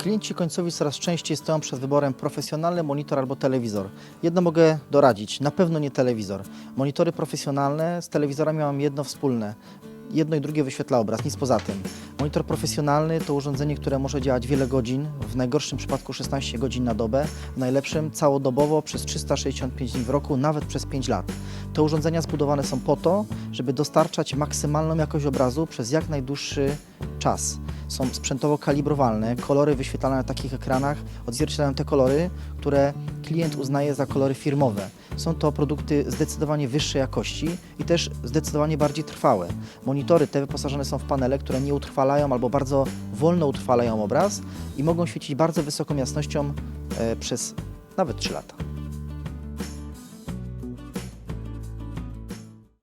Klienci końcowi coraz częściej stoją przed wyborem profesjonalny monitor albo telewizor. Jedno mogę doradzić, na pewno nie telewizor. Monitory profesjonalne z telewizorami mają jedno wspólne. Jedno i drugie wyświetla obraz, nic poza tym. Monitor profesjonalny to urządzenie, które może działać wiele godzin, w najgorszym przypadku 16 godzin na dobę, w najlepszym całodobowo przez 365 dni w roku, nawet przez 5 lat. Te urządzenia zbudowane są po to, żeby dostarczać maksymalną jakość obrazu przez jak najdłuższy czas. Są sprzętowo kalibrowalne, kolory wyświetlane na takich ekranach odzwierciedlają te kolory, które klient uznaje za kolory firmowe. Są to produkty zdecydowanie wyższej jakości i też zdecydowanie bardziej trwałe. Monitory te wyposażone są w panele, które nie utrwalają albo bardzo wolno utrwalają obraz i mogą świecić bardzo wysoką jasnością e, przez nawet 3 lata.